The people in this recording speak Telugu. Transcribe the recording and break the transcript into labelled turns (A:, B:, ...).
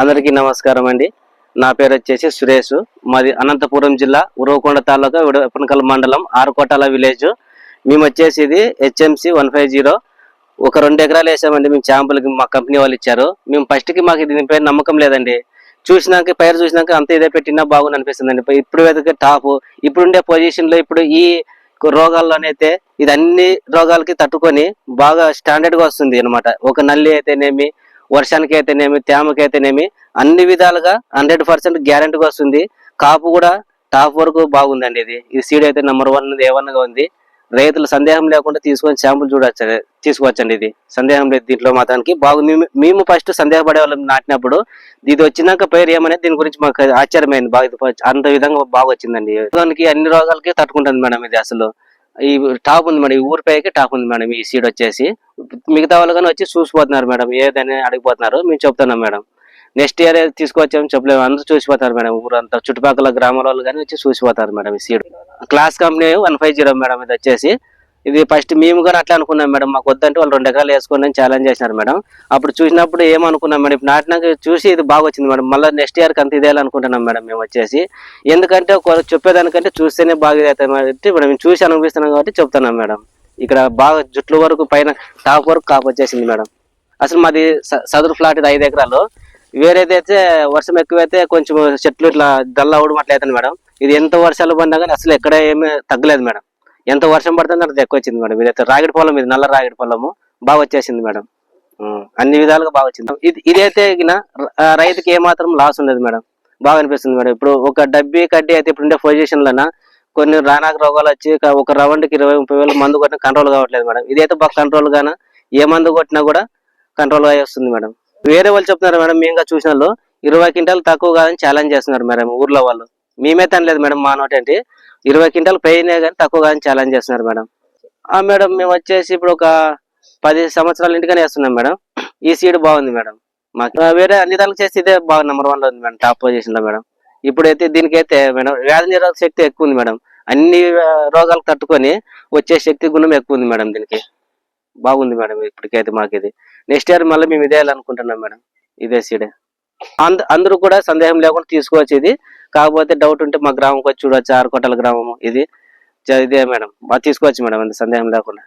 A: అందరికీ నమస్కారం అండి. నా పేరు వచ్చేసి సురేష్. మాది అనంతపురం జిల్లా ఉరవకొండ తాలూకా విడపనకల్ మండలం ఆరుకోటాల విలేజ్. మేము వచ్చేసి ఇది హెచ్ఎంసి వన్ ఫైవ్ జీరో. ఒక రెండు ఎకరాలు వేసామండి మేము శాంపుల్కి మా కంపెనీ వాళ్ళు ఇచ్చారు. మేము ఫస్ట్కి మాకు దీనిపై నమ్మకం లేదండి. చూసినాక పైరు చూసినాక అంత ఇదే పెట్టినా బాగుంది అనిపిస్తుందండి. ఇప్పుడు వెతికే టాప్. ఇప్పుడుండే పొజిషన్లో ఇప్పుడు ఈ రోగాల్లోనైతే ఇది అన్ని రోగాలకి తట్టుకొని బాగా స్టాండర్డ్గా వస్తుంది అనమాట ఒక నల్లి అయితేనేమి వర్షానికి అయితేనేమి తేమకి అయితేనేమి అన్ని విధాలుగా హండ్రెడ్ పర్సెంట్ గ్యారంటీగా వస్తుంది. కాపు కూడా టాప్ వరకు బాగుందండి ఇది. ఇది సీడ్ అయితే నెంబర్ వన్ ఏ ఉంది. రైతులు సందేహం లేకుండా తీసుకొని శాంపుల్ చూడొచ్చు తీసుకోవచ్చండి ఇది. సందేహం లేదు దీంట్లో మాత్రానికి. బాగుంది మేము- ఫస్ట్ సందేహపడే వాళ్ళం నాటినప్పుడు. ఇది వచ్చినాక పైరు ఏమనేది దీని గురించి మాకు ఆశ్చర్యమైంది. బాగా అంత విధంగా బాగా వచ్చిందండి దానికి అన్ని రోగాలకి తట్టుకుంటుంది మేడం ఇది అసలు. ఈ టాప్ ఉంది మేడం ఈ ఊరిపైకి టాప్ ఉంది మేడం ఈ సీడ్ వచ్చేసి. మిగతా వాళ్ళు కానీ వచ్చి చూసిపోతున్నారు మేడం ఏదని అడిగిపోతున్నారు మేము చెప్తున్నాం మేడం. నెక్స్ట్ ఇయర్ తీసుకొచ్చాము చెప్పలేము అందరూ చూసిపోతారు మేడం ఊరంతా చుట్టుపక్కల గ్రామాల వాళ్ళు కానీ వచ్చి చూసిపోతారు మేడం ఈ seed. Class company one five zero madam ఇది వచ్చేసి. ఇది ఫస్ట్ మేము కానీ అట్లా అనుకున్నాం మేడం. మాకు వద్దంటే వాళ్ళు రెండు ఎకరాలు వేసుకోండి అని ఛాలెంజ్ చేసినారు మేడం. అప్పుడు చూసినప్పుడు ఏమనుకున్నాం మేడం ఇప్పుడు నాటినాక చూసి ఇది బాగా వచ్చింది మేడం. మళ్ళీ నెక్స్ట్ ఇయర్కి అంత ఇదే అనుకుంటున్నాం మేడం మేము వచ్చేసి. ఎందుకంటే ఒక చెప్పేదానికంటే చూస్తేనే బాగా అవుతాయి కాబట్టి ఇప్పుడు మేము చూసి అనిపిస్తున్నాం కాబట్టి చెప్తున్నాం మేడం. ఇక్కడ బాగా జుట్ల వరకు పైన టాప్ వరకు కాపు వచ్చేసింది మేడం. అసలు మాది స- సదురు ఫ్లాట్ ఇది ఐదు ఎకరాలు. వేరేదైతే వర్షం ఎక్కువైతే కొంచెం చెట్లు ఇట్లా డల్ అవడం అట్లా అవుతుంది మేడం. ఇది ఎంత వర్షాలు పడినా కానీ అసలు ఎక్కడ ఏమీ తగ్గలేదు మేడం. ఎంత వర్షం పడుతుందో అంత ఎక్కువ వచ్చింది మేడం. ఇదైతే రాగిడి పొలం ఇది నల్ల రాగిడి పొలము. బాగా వచ్చేసింది మేడం. అన్ని విధాలుగా బాగా వచ్చింది. ఇది ఇదైతే రైతుకి ఏమాత్రం లాస్ ఉండదు మేడం. బాగా అనిపిస్తుంది మేడం. ఇప్పుడు ఒక డబ్బీ కడ్డీ అయితే ఇప్పుడు ఉండే పొజిషన్ లోన కొన్ని రానాక రోగాలు వచ్చి ఒక- రౌండ్కి ఇరవై ముప్పై వేలు మందు కొట్టిన కంట్రోల్ కావట్లేదు మేడం. ఇదైతే బాగా కంట్రోల్ గానా ఏ మందు కొట్టినా కూడా కంట్రోల్గా వస్తుంది మేడం. వేరే వాళ్ళు చెప్తున్నారు మేడం మేము చూసిన వాళ్ళు ఇరవై క్వింటాలు తక్కువ కాదని ఛాలెంజ్ చేస్తున్నారు మేడం ఊర్లో వాళ్ళు. మేమైతే అనలేదు మేడం మా నోట్ ఏంటి ఇరవై క్వింటాలు పెయినే కానీ తక్కువ కానీ ఛాలెంజ్ చేస్తున్నారు మేడం. ఆ మేడం మేము వచ్చేసి ఇప్పుడు ఒక పది సంవత్సరాల ఇంటికనే వేస్తున్నాం మేడం. ఈ సీడ్ బాగుంది మేడం. మాకు వేరే అన్ని దానికి చేస్తే ఇదే బాగా నెంబర్ వన్లో ఉంది మేడం టాప్ పొజిషన్లో మేడం. ఇప్పుడైతే దీనికైతే మేడం వ్యాధి నిరోధక శక్తి ఎక్కువ ఉంది మేడం. అన్ని రోగాలు తట్టుకొని వచ్చే శక్తి గుణం ఎక్కువ ఉంది మేడం దీనికి. బాగుంది మేడం ఇప్పటికైతే మాకు ఇది. నెక్స్ట్ ఇయర్ మళ్ళీ మేము ఇదే అనుకుంటున్నాం మేడం ఇదే సీడే. అందరూ కూడా సందేహం లేకుండా తీసుకోవచ్చు ఇది కాకపోతే డౌట్ ఉంటే మా గ్రామంకి వచ్చి చూడవచ్చు ఆరుకోటల గ్రామం ఇది ఇదే మేడం. తీసుకోవచ్చు మేడం. అంత సందేహం లేకుండా.